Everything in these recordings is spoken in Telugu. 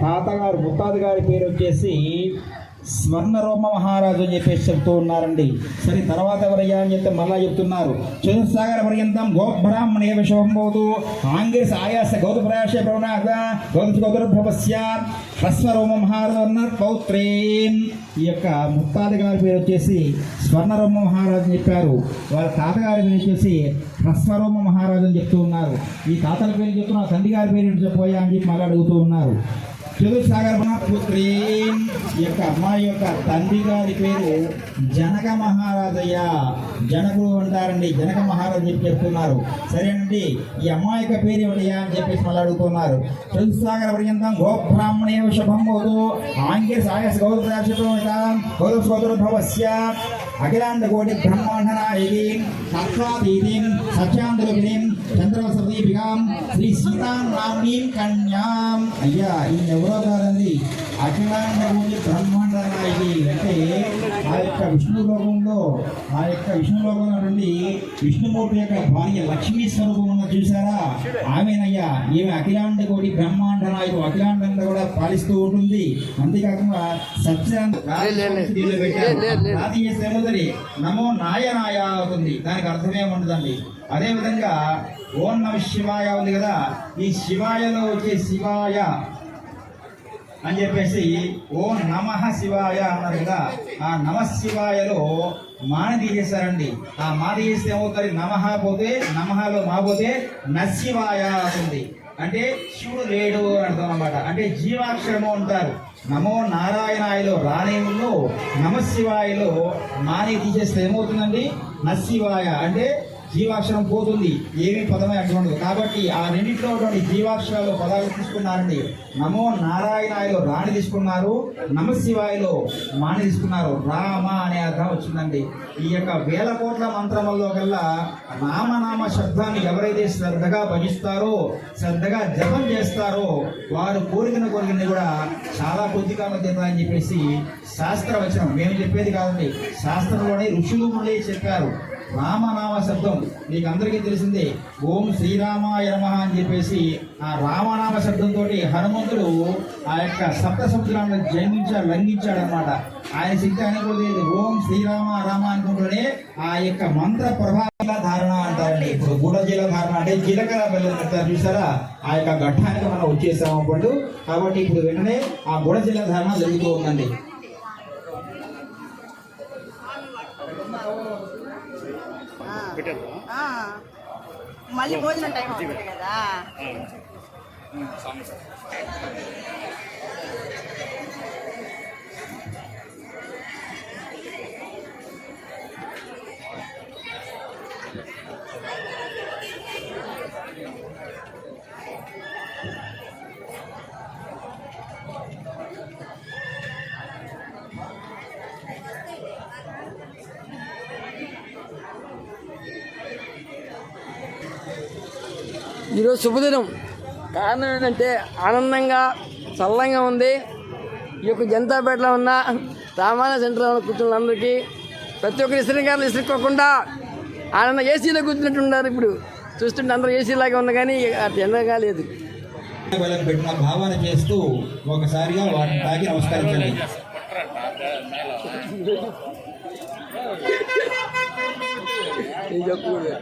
తాతగారు ముత్తాత గారి పేరు వచ్చేసి స్వర్ణరోమ మహారాజు అని చెప్పేసి చెప్తూ ఉన్నారండి. సరే తర్వాత ఎవరయ్యా అని చెప్తే మళ్ళా చెప్తున్నారు. చతుస్సాగర పర్యంతం గోబ్రాహ్మణే విషవంబోదు. ఆంగ్రేస్ ఆయాస గౌతప్రయాస ప్రవణాగ గౌత గౌతభవస్య హ్రస్వరోమ మహారాజు పౌత్రేన్. ఈ యొక్క ముత్తాది గారి పేరు వచ్చేసి స్వర్ణరోమ మహారాజు అని చెప్పారు. వాళ్ళ తాతగారి పేరు వచ్చేసి హ్రస్వరోమ మహారాజు అని చెప్తూ ఉన్నారు. ఈ తాతల పేరు చెప్తున్నా తండ్రి గారి పేరు చెప్పబోయా అని చెప్పి మళ్ళీ అడుగుతూ ఉన్నారు. చతుసాగర పుత్రి ఈ యొక్క అమ్మాయి యొక్క తండ్రి గారి పేరు జనక మహారాజయ్య. జనకుడు అంటారండి జనక మహారాజు చెప్పి చెప్తున్నారు. సరేనండి ఈ అమ్మాయి యొక్క పేరు ఏమిటయ్యా అని చెప్పేసి మళ్ళీ అడుగుతున్నారు. చతుసాగర పర్యంతం గోబ్రాహ్మణే శుభం బోధు ఆంగ్య సాయస్ గౌరవం గౌరవ గౌరవస్య అఖిలాండ కోటి బ్రహ్మాండ నాయకి సాక్షాతీతిం సత్యాంధ్రుభిం చంద్రవసదీపికాం శ్రీ సీతాం కన్యాం. అయ్యా ఈ ఎవరో కాదండి. అఖిలాండ భూమి బ్రహ్మ నాయకి అంటే ఆ యొక్క విష్ణు లోకంలో ఆ యొక్క విష్ణు లోకంలో నుండి విష్ణుమూర్తి యొక్క భార్య లక్ష్మీ స్వరూపం ఉన్న చూసారా ఆమెనయ్యా ఈమె అఖిలాండ కోటి బ్రహ్మాండ నాయకు అఖిలాండంగా కూడా పాలిస్తూ ఉంటుంది. అంతేకాకుండా సత్యాంధ్ర నమో నాయనాయ అవుతుంది. దానికి అర్థమే ఉండదండి. అదే విధంగా ఓం నమ శివాయ ఉంది కదా. ఈ శివాయలో వచ్చే శివాయ అని చెప్పేసి ఓం నమ శివాయ అన్నారు కదా. ఆ నమ శివాయలో మాన తీసేశారండి. ఆ మా తీసేస్తే ఏమవుతుంది? నమహ పోతే నమహలో మా పోతే నశివాయ అవుతుంది. అంటే శివుడు లేడు అని అర్థం అన్నమాట. అంటే జీవాక్షరము అంటారు. నమో నారాయణాయలో రాణేములో నమశివాయలో మాని తీసేస్తే ఏమవుతుందండి? నశివాయ. అంటే జీవాక్షరం పోతుంది. ఏమి పదమే అట్లా ఉండదు కాబట్టి ఆ రెండింటిలో ఉన్నటువంటి జీవాక్షరాలు పదాలు తీసుకున్నారండి. నమో నారాయణాయలో రాణి తీసుకున్నారు. నమశివాయలో మాని తీసుకున్నారు. రామ అనే అర్థం వచ్చిందండి. ఈ యొక్క వేల కోట్ల మంత్రముల్లో కల్లా రామనామ శబ్దాన్ని ఎవరైతే శ్రద్ధగా భజిస్తారో శ్రద్ధగా జపం చేస్తారో వారు కోరికను కోరికని కూడా చాలా కొద్ది కాలం అని చెప్పేసి శాస్త్రవచనం. మేము చెప్పేది కాదండి. శాస్త్రంలోనే ఋషులు మళ్ళీ చెప్పారు. రామనామ శబ్దం. మీకు అందరికీ తెలిసిందే ఓం శ్రీరామాయ నమ అని చెప్పేసి ఆ రామనామ శబ్దంతో హనుమంతుడు ఆ యొక్క సప్త జన్మించి లంఘించాడనమాట లంఘించాడు అనమాట ఆయన శక్తి అనుకోలేదు ఓం శ్రీరామ రామ అనుకుంటూనే ఆ యొక్క మంత్ర ప్రభావ ధారణ అంటారండి. ఇప్పుడు గూఢజీల ధారణ అంటే జీలకర్ర బెల్లం అంటారు చూసారా? ఆ యొక్క ఘట్టానికి మనం వచ్చేసాము అప్పుడు. కాబట్టి ఇప్పుడు వెంటనే ఆ గూఢ జీల ధారణ జరుగుతూ ఉందండి. మళ్ళీ భోజనం టైం అవుతుంది కదా ఈరోజు శుభదినం. కారణం ఏంటంటే ఆనందంగా చల్లంగా ఉంది. ఈ యొక్క జనతాపేటలో ఉన్న రామాయణ సెంటర్లో ఉన్న కూర్చున్న అందరికీ ప్రతి ఒక్కరు ఇస్త్రీ గారు ఇసురుకోకుండా ఆనంద ఏసీలో కూర్చున్నట్టు ఉన్నారు ఇప్పుడు. చూస్తుంటే అందరూ ఏసీలాగా ఉంది కానీ ఎండగా లేదు పెట్టిన భావన చేస్తూ ఒకసారిగా వాటిని తాకి నమస్కరించండి చెప్పకూడదు.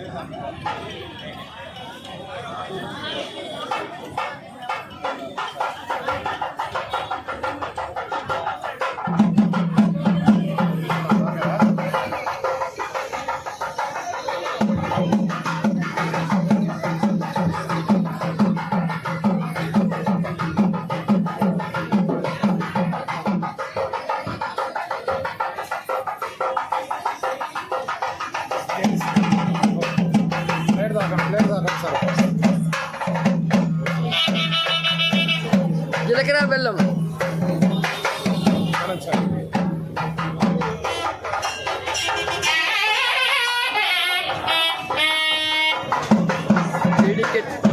きれいに見えた。get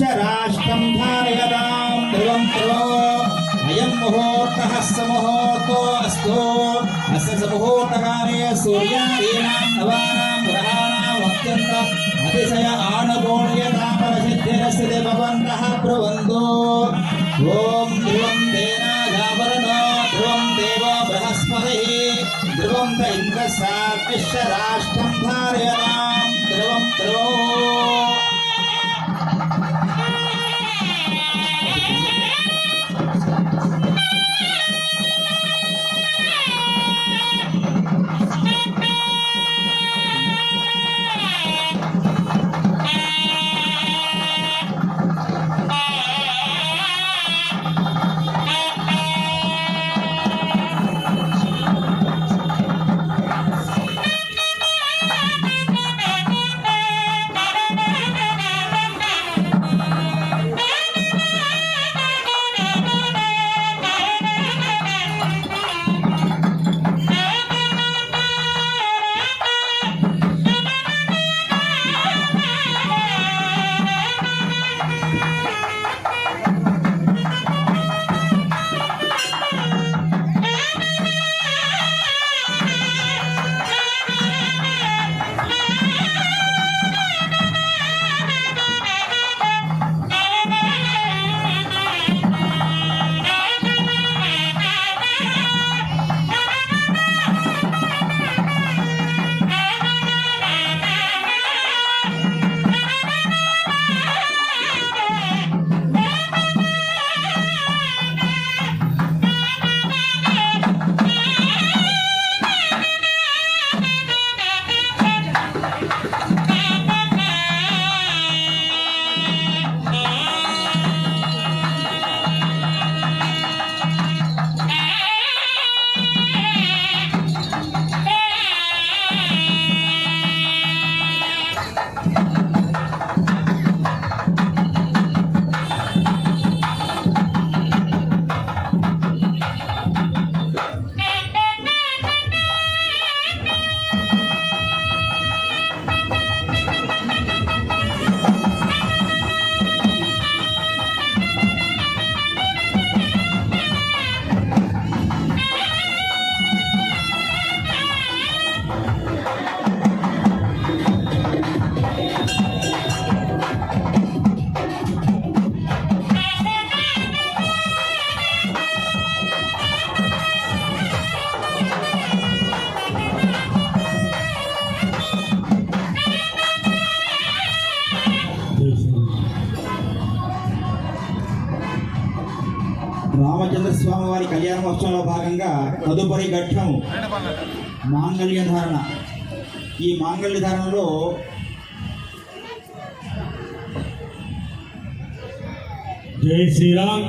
రాష్ట్రం ధారయతాం ధ్రువం ధ్రువో అయం ముహూర్తః సముహూర్తో అస్తు అస్య సముహూర్తకాలే సూర్యాదీనాం నవానాం గ్రహాణాం అత్యంత అతిశయ ఆనుకూల్యతాపర సిద్ధిరస్య దేవవంతః ఓం ధ్రువం తేనాజావరణో ధ్రువం దేవో బృహస్పతి ధ్రువం త ఇంద్రస్యాగ్నిశ్చ రాష్ట్రం Yeah! స్వామి కళ్యాణ మహోత్సవంలో భాగంగా తదుపరి ఘట్టం మాంగళ్య ధారణ. ఈ మాంగళ్య ధారణలో జై శ్రీరామ్.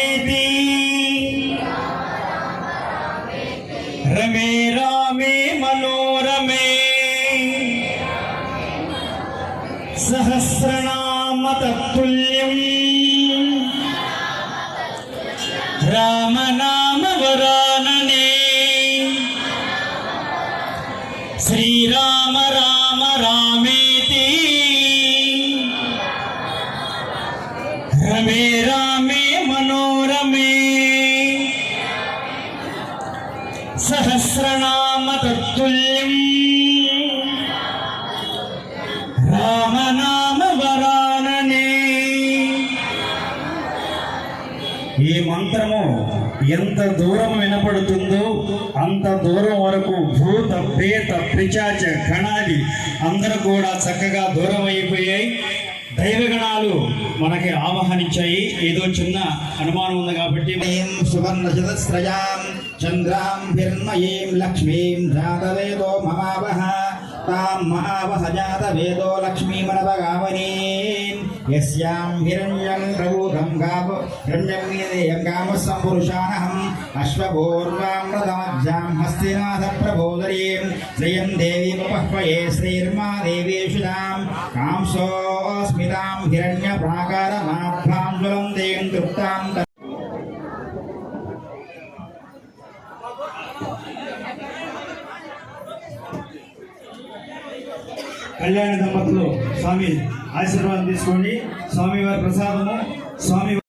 శ్రీరామ రామ రామ ఈ మంత్రము ఎంత దూరం వినపడుతుందో అంత దూరం వరకు భూత ప్రేత ప్రిచాచ గణాది అందరూ కూడా చక్కగా దూరం అయిపోయాయి. దైవగణాలు మనకి ఆవాహనించాయి ఏదో చిన్న అనుమానం ఉంది కాబట్టి సువర్ణ చతుస్రయాం చంద్రాం భిర్మయీం లక్ష్మీం జాతవేదో మమావహ. తాం మహావహ జాతవేదో లక్ష్మీమనవగామనీ. यस्यां हिरण्यं प्रभूतं गाव हिरण्यं वीर्यं गामस्सम्पुरुषाणहम् अश्वपूर्वामृतमज्जां हस्तिनाथप्रबोधरीं श्रियं देवीमुपह्वये श्रीर्मा देवीषुतां कांसोऽस्मितां हिरण्यप्राकारमाभ्यां ज्वलं दें तृप्तां కళ్యాణ దంపతులు స్వామి ఆశీర్వాదం తీసుకోండి స్వామి వారి ప్రసాదము స్వామి